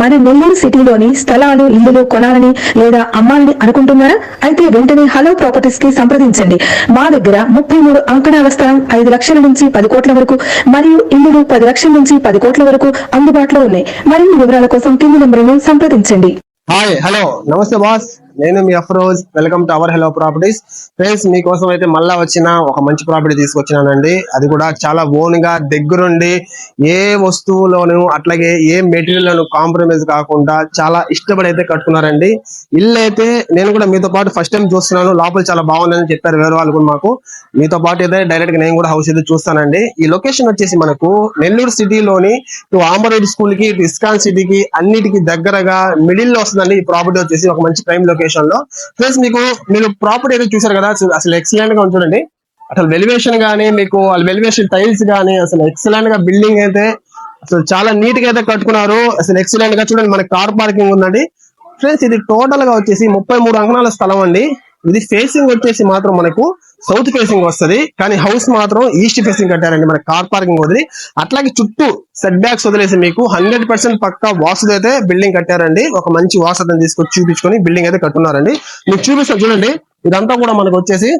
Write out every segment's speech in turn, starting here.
మన నెల్లూరు సిటీలోని స్థలాలు ఇల్లులు కొనాలని లేదా అమ్మాలని అనుకుంటున్నారా? అయితే వెంటనే హలో ప్రాపర్టీస్కి సంప్రదించండి. మా దగ్గర ముప్పై మూడు అంకణాల స్థలం ఐదు లక్షల నుంచి పది కోట్ల వరకు మరియు ఇల్లులు పది లక్షల నుంచి పది కోట్ల వరకు అందుబాటులో ఉన్నాయి. మరిన్ని వివరాల కోసం కింది నెంబర్ను సంప్రదించండి. Hi hello. నమస్తే బాస్. నేను మీ Afroz welcome to our hello properties. Friends మీకోసం అయితే మళ్ళా వచ్చిన ఒక మంచి ప్రాపర్టీ తీసుకొచ్చినానండి. అది కూడా చాలా ఓన్గా దగ్గరుండి ఏ వస్తువులోను అట్లాగే ఏ మెటీరియల్లోను కాంప్రమైజ్ కాకుండా చాలా ఇష్టపడి అయితే కట్టుకున్నారండి. ఇల్లు అయితే నేను కూడా మీతో పాటు ఫస్ట్ టైం చూస్తున్నాను. లోపల చాలా బాగుందని చెప్పారు వేరే వాళ్ళు కూడా మాకు. మీతో పాటు అయితే డైరెక్ట్గా నేను కూడా హౌస్ అయితే చూస్తానండి. ఈ లొకేషన్ వచ్చేసి మనకు నెల్లూరు సిటీలోని ఇటు ఆంబరేడ్ స్కూల్కి ఇటు ఇస్కాన్ సిటీకి అన్నిటికి దగ్గరగా మిడిల్లో వస్తుందండి. ఈ ప్రాపర్టీ వచ్చేసి ఒక మంచి ప్రైమ్ లొకేషన్ లో. ప్లస్ మీకు మీరు ప్రాపర్టీ అయితే చూసారు కదా అసలు- ఎక్సలెంట్గా ఉంటుందండి అసలు వెలివేషన్ గానీ మీకు వెలివేషన్ టైల్స్ గానీ అసలు ఎక్సలెంట్గా బిల్డింగ్ అయితే అసలు చాలా నీట్గా అయితే కట్టుకున్నారు. అసలు ఎక్సలెంట్గా చూడండి మన కార్ పార్కింగ్ ఉందండి. ఫ్రెండ్స్ ఇది టోటల్గా వచ్చేసి ముప్పై మూడు అంకణాల స్థలం అండి. ఇది ఫేసింగ్ వచ్చేసి మాత్రం మనకు సౌత్ ఫేసింగ్ వస్తది. కానీ హౌస్ మాత్రం ఈస్ట్ ఫేసింగ్ కట్టారండి మన కార్ పార్కింగ్ వదిలి. అట్లాగే చుట్టూ సెట్ బ్యాక్స్ వదిలేసి మీకు హండ్రెడ్ పర్సెంట్ పక్క వాసుదైతే అయితే బిల్డింగ్ కట్టారండి. ఒక మంచి వాసతను తీసుకొచ్చి చూపించుకొని బిల్డింగ్ అయితే కట్టున్నారండి. మీకు చూపిస్తాను చూడండి. ఇదంతా కూడా మనకు వచ్చేసి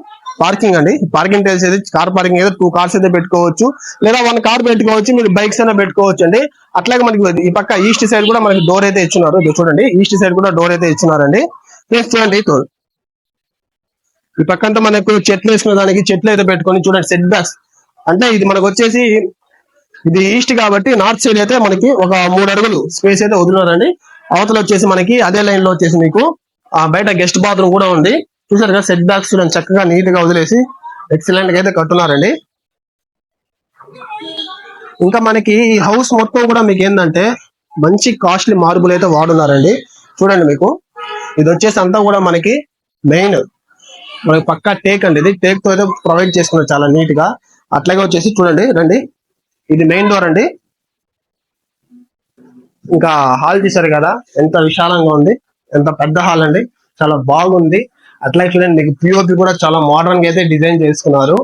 పార్కింగ్ అండి. పార్కింగ్ టైల్స్ అయితే కార్ పార్కింగ్ అయితే టూ కార్స్ అయితే పెట్టుకోవచ్చు. లేదా వన్ కార్ పెట్టుకోవచ్చు. మీరు బైక్స్ అయినా పెట్టుకోవచ్చు అండి. అట్లాగే మనకి ఈ పక్క ఈస్ట్ సైడ్ కూడా మనకి డోర్ అయితే ఇచ్చినారు. చూడండి. ఈస్ట్ సైడ్ కూడా డోర్ అయితే ఇచ్చినారండి. చూడండి. ఈ పక్కంతా మనకు చెట్లు వేసుకున్న దానికి చెట్లు అయితే పెట్టుకొని చూడండి సెట్ బ్యాక్స్ అంటే ఇది మనకు వచ్చేసి ఇది ఈస్ట్ కాబట్టి నార్త్ సైడ్ అయితే మనకి ఒక మూడు అడుగులు స్పేస్ అయితే వదిలినారండి అవతల వచ్చేసి మనకి అదే లైన్లో వచ్చేసి మీకు ఆ బయట గెస్ట్ బాత్రూమ్ కూడా ఉంది. చూసారు కదా సెట్ బ్యాక్స్ చూడండి చక్కగా నీట్గా వదిలేసి ఎక్సలెంట్గా అయితే కట్టున్నారండి. ఇంకా మనకి ఈ హౌస్ మొత్తం కూడా మీకు ఏంటంటే మంచి కాస్ట్లీ మార్బుల్ అయితే వాడున్నారండి. చూడండి మీకు ఇది వచ్చేసి అంతా కూడా మనకి మెయిన్ మనకి పక్కా టేక్ అండి ఇది. టేక్తో అయితే ప్రొవైడ్ చేసుకున్నారు చాలా నీట్గా. అట్లాగే వచ్చేసి చూడండి రండి. ఇది మెయిన్ డోర్ అండి. ఇంకా హాల్ చూసారు కదా ఎంత విశాలంగా ఉంది. ఎంత పెద్ద హాల్ అండి. చాలా బాగుంది. అట్లాగే చూడండి మీకు పిఓపి కూడా చాలా మోడర్న్గా అయితే డిజైన్ చేసుకున్నారు.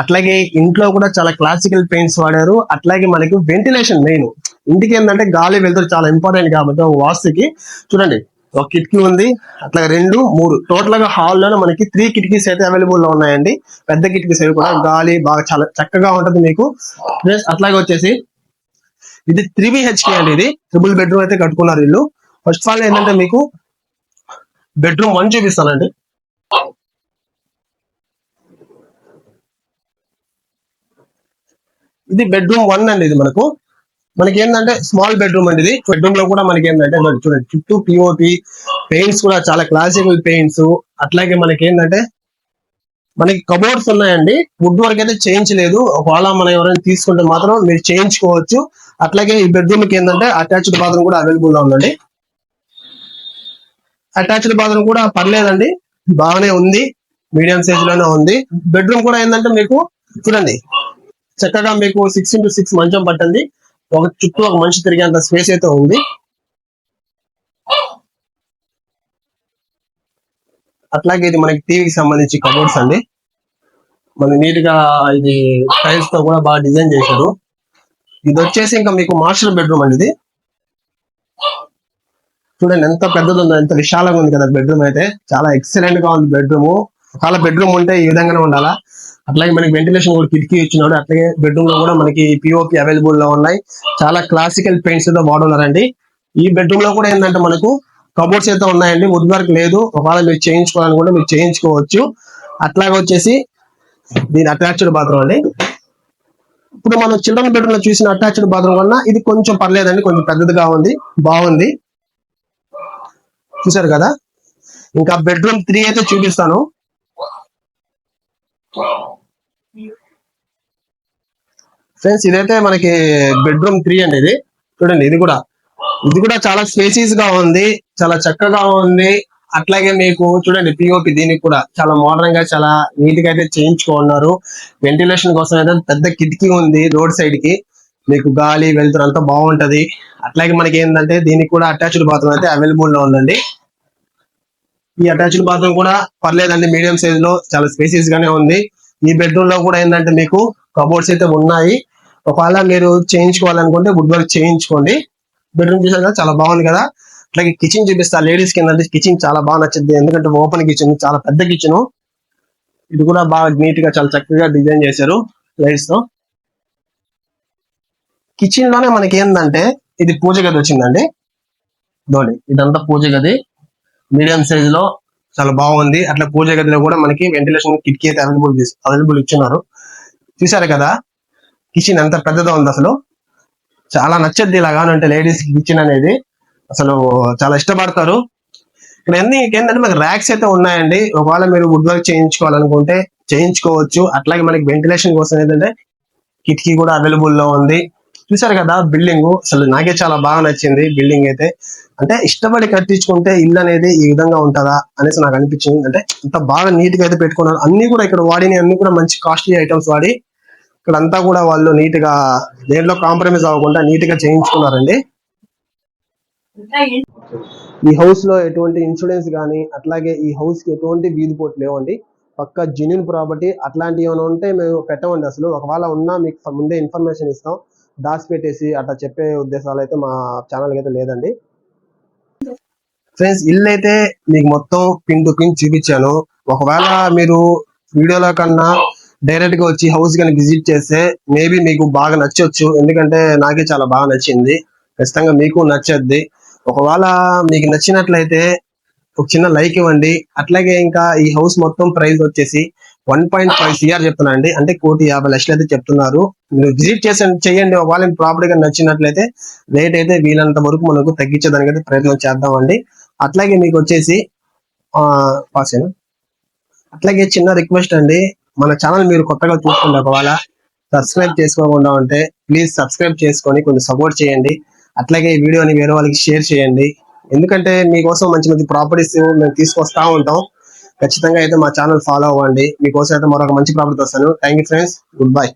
అట్లాగే ఇంట్లో కూడా చాలా క్లాసికల్ పెయింట్స్ వాడారు. అట్లాగే మనకి వెంటిలేషన్ మెయిన్ ఇంటికి ఏంటంటే గాలి వెళ్తారు చాలా ఇంపార్టెంట్ కాబట్టి వాస్తుకి. చూడండి ఒక కిటికీ ఉంది. అట్లా రెండు మూడు. టోటల్గా హాల్లోనే మనకి త్రీ కిటికీస్ అయితే అవైలబుల్లో ఉన్నాయండి. పెద్ద కిటికీస్ అవి కూడా గాలి బాగా చాలా చక్కగా ఉంటది మీకు. ప్లస్ అట్లాగే వచ్చేసి ఇది త్రీ బిహెచ్కే అండి ఇది. ట్రిపుల్ బెడ్రూమ్ అయితే కట్టుకున్నారు ఇల్లు. ఫస్ట్ ఆఫ్ ఆల్ ఏంటంటే మీకు బెడ్రూమ్ వన్ చూపిస్తానండి. ఇది బెడ్రూమ్ వన్ అండి ఇది మనకు. మనకి ఏంటంటే స్మాల్ బెడ్రూమ్ అండి ఇది. బెడ్రూమ్లో కూడా మనకి ఏంటంటే చూడండి చుట్టూ పిఓపి పెయింట్స్ కూడా చాలా క్లాసికల్ పెయింట్స్ అట్లాగే మనకి ఏంటంటే మనకి కబోర్డ్స్ ఉన్నాయండి. వుడ్ వర్క్ అయితే చేయించలేదు ఒకవేళ మనం ఎవరైనా తీసుకుంటే మాత్రం మీరు చేయించుకోవచ్చు. అట్లాగే ఈ బెడ్రూమ్కి ఏంటంటే అటాచ్డ్ బాత్రూమ్ కూడా అవైలబుల్గా ఉందండి. అటాచ్డ్ బాత్రూమ్ కూడా పర్లేదండి. బాగానే ఉంది. మీడియం సైజ్లోనే ఉంది. బెడ్రూమ్ కూడా ఏంటంటే మీకు చూడండి చక్కగా మీకు సిక్స్ ఇంటూ సిక్స్ మంచం పట్టింది. ఒక చుట్టూ ఒక మనిషి తిరిగేంత స్పేస్ అయితే ఉంది. అట్లాగే ఇది మనకి టీవీకి సంబంధించి కబోర్డ్స్ అండి. మన నీట్గా ఇది టైల్స్తో కూడా బాగా డిజైన్ చేశారు. ఇది వచ్చేసి ఇంకా మీకు మాస్టర్ బెడ్రూమ్ అండి ఇది. చూడండి ఎంత పెద్దది ఉందో ఎంత విశాలంగా ఉంది కదా బెడ్రూమ్ అయితే. చాలా ఎక్సలెంట్గా ఉంది బెడ్రూమ్ ఒకవేళ బెడ్రూమ్ ఉంటే ఈ విధంగానే ఉండాలా? అట్లాగే మనకి వెంటిలేషన్ కూడా కిటికీ ఇచ్చినాడు. అట్లాగే బెడ్రూమ్లో కూడా మనకి పిఓపి అవైలబుల్లో ఉన్నాయి. చాలా క్లాసికల్ పెయింట్స్ అయితే వాడున్నారండి. ఈ బెడ్రూమ్లో కూడా ఏంటంటే మనకు కబోర్డ్స్ అయితే ఉన్నాయండి. వుడ్ వర్క్ లేదు. ఒకవేళ మీరు చేయించుకోవాలనుకుంటే మీరు చేయించుకోవచ్చు. అట్లాగే వచ్చేసి దీని అటాచ్డ్ బాత్రూమ్ అండి. ఇప్పుడు మనం చిల్డ్రన్ బెడ్రూమ్లో చూసిన అటాచ్డ్ బాత్రూమ్ కన్నా ఇది కొంచెం పర్లేదండి. కొంచెం పెద్దదిగా ఉంది. బాగుంది. చూసారు కదా? ఇంకా బెడ్రూమ్ త్రీ అయితే చూపిస్తాను. ఫ్రెండ్స్ ఇదైతే మనకి బెడ్రూమ్ త్రీ అండి ఇది. చూడండి ఇది కూడా. ఇది కూడా చాలా స్పేసీస్గా ఉంది చాలా చక్కగా ఉంది. అట్లాగే మీకు చూడండి పిఓపి దీనికి కూడా చాలా మోడర్న్గా చాలా నీట్గా అయితే చేయించుకున్నారు వెంటిలేషన్ కోసం అయితే పెద్ద కిటికీ ఉంది రోడ్ సైడ్కి. మీకు గాలి వెళ్తురు అంతా బాగుంటది. అట్లాగే మనకి ఏంటంటే దీనికి కూడా అటాచ్డ్ బాత్రూమ్ అయితే అవైలబుల్లో ఉందండి. ఈ అటాచ్డ్ బాత్రూమ్ కూడా పర్లేదండి మీడియం సైజ్లో చాలా స్పేసీస్ గానే ఉంది. ఈ బెడ్రూమ్లో కూడా ఏంటంటే మీకు కబోర్డ్స్ అయితే ఉన్నాయి. ఒకవేళ మీరు చేయించుకోవాలనుకుంటే వుడ్ వర్క్ చేయించుకోండి. బెడ్రూమ్ చూసాక చాలా బాగుంది కదా? అట్లాగే కిచెన్ చూపిస్తా. లేడీస్కి ఏంటంటే కిచెన్ చాలా బాగా నచ్చింది ఎందుకంటే ఓపెన్ కిచెన్ చాలా పెద్ద కిచెన్ ఇది కూడా బాగా నీట్గా చాలా చక్కగా డిజైన్ చేశారు లైట్స్తో. కిచెన్లోనే మనకి ఏంటంటే ఇది పూజ గది వచ్చిందండి. దోడి ఇదంతా పూజ గది. మీడియం సైజ్లో చాలా బాగుంది. అట్లా పూజ గదిలో కూడా మనకి వెంటిలేషన్ కిటికీ అయితే అవైలబుల్ అవైలబుల్ ఇచ్చున్నారు. చూసారు కదా? కిచెన్ ఎంత పెద్దదో ఉంది అసలు. చాలా నచ్చద్ది ఇలాగానంటే లేడీస్ కిచెన్ అనేది. అసలు చాలా ఇష్టపడతారు. ఇక్కడ అన్ని ఏంటంటే మనకి ర్యాక్స్ అయితే ఉన్నాయండి. ఒకవేళ మీరు వుడ్ వర్క్ చేయించుకోవాలనుకుంటే చేయించుకోవచ్చు. అట్లాగే మనకి వెంటిలేషన్ కోసం ఏంటంటే కిటికీ కూడా అవైలబుల్లో ఉంది. చూసారు కదా? బిల్డింగ్ అసలు నాకే చాలా బాగా నచ్చింది బిల్డింగ్ అయితే. అంటే ఇష్టపడి కట్టించుకుంటే ఇల్లు అనేది ఈ విధంగా ఉంటుందా అనేసి నాకు అనిపించింది. అంటే అంత బాగా నీట్గా అయితే పెట్టుకున్నారు. అన్ని కూడా ఇక్కడ వాడిని అన్ని కూడా మంచి కాస్ట్లీ ఐటమ్స్ వాడి ఇక్కడ అంతా కూడా వాళ్ళు నీట్గా దేంట్లో కాంప్రమైజ్ అవ్వకుండా నీట్గా చేయించుకున్నారండి. ఈ హౌస్లో ఎటువంటి ఇన్సూరెన్స్ కానీ అట్లాగే ఈ హౌస్కి ఎటువంటి వీధి పోటు లేవండి. పక్క జెన్యున్ ప్రాపర్టీ అట్లాంటివి ఏమైనా ఉంటే మేము పెట్టమండి అసలు. ఒకవేళ ఉన్నా మీకు ముందే ఇన్ఫర్మేషన్ ఇస్తాం. దాచిపెట్టేసి అట్లా చెప్పే ఉద్దేశాలు అయితే మా ఛానల్ అయితే లేదండి. ఫ్రెండ్స్ ఇల్లు అయితే మీకు మొత్తం పిన్ టు పిన్ చూపించాను. ఒకవేళ మీరు వీడియోలో కన్నా డైరెక్ట్గా వచ్చి హౌస్ కానీ విజిట్ చేస్తే మేబీ మీకు బాగా నచ్చొచ్చు. ఎందుకంటే నాకే చాలా బాగా నచ్చింది. ఖచ్చితంగా మీకు నచ్చద్ది. ఒకవేళ మీకు నచ్చినట్లయితే ఒక చిన్న లైక్ ఇవ్వండి. అట్లాగే ఇంకా ఈ హౌస్ మొత్తం ప్రైస్ వచ్చేసి వన్ పాయింట్ ఫైవ్ సిఆర్ చెప్తున్నా అండి. అంటే కోటి యాభై లక్షలు అయితే చెప్తున్నారు. మీరు విజిట్ చేసి చేయండి. ఒకవేళ ప్రాపర్టీగా నచ్చినట్లయితే రేట్ అయితే వీలంత వరకు మనకు తగ్గించేదానికి అయితే ప్రయత్నం చేద్దామండి అట్లాగే మీకు వచ్చేసి పాసేనా అట్లాగే చిన్న రిక్వెస్ట్ అండి. మన ఛానల్ మీరు కొత్తగా చూస్తుండే ఒకవేళ సబ్స్క్రైబ్ చేసుకోకుండా ఉంటే ప్లీజ్ సబ్స్క్రైబ్ చేసుకొని కొంచెం సపోర్ట్ చేయండి. అట్లాగే ఈ వీడియోని వేరే వాళ్ళకి షేర్ చేయండి. ఎందుకంటే మీకోసం మంచి మంచి ప్రాపర్టీస్ మేము తీసుకొస్తా ఉంటాం. ఖచ్చితంగా అయితే మా ఛానల్ ఫాలో అవ్వండి. మీకోసం అయితే మరొక మంచి ప్రాపర్టీ వస్తాను thank you friends good bye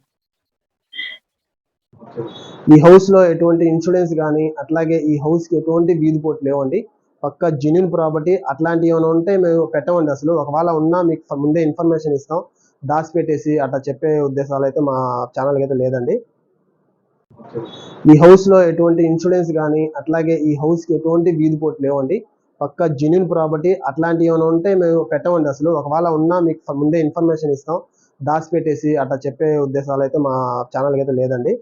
ఈ హౌస్లో ఎటువంటి ఇన్సూరెన్స్ కానీ అట్లాగే ఈ హౌస్కి ఎటువంటి వీధి పోటు లేవండి. పక్క జెన్యున్ ప్రాపర్టీ అట్లాంటివి ఏమైనా ఉంటే మేము పెట్టమండి అసలు. ఒకవేళ ఉన్నా మీకు ముందే ఇన్ఫర్మేషన్ ఇస్తాం. దాచిపెట్టేసి అట్లా చెప్పే ఉద్దేశాలు అయితే మా ఛానల్ అయితే లేదండి. ఈ హౌస్లో ఎటువంటి ఇన్సూరెన్స్ కానీ అట్లాగే ఈ హౌస్కి ఎటువంటి వీధి పోటు లేవండి. పక్క జెన్యున్ ప్రాపర్టీ అట్లాంటివి ఏమైనా ఉంటే మేము పెట్టమండి అసలు. ఒకవేళ ఉన్నా మీకు ముందే ఇన్ఫర్మేషన్ ఇస్తాం. దాచిపెట్టేసి అట్లా చెప్పే ఉద్దేశాలు అయితే మా ఛానల్కి అట్లా చెప్పే ఉద్దేశాలు అయితే మా ఛానల్ అయితే లేదండి.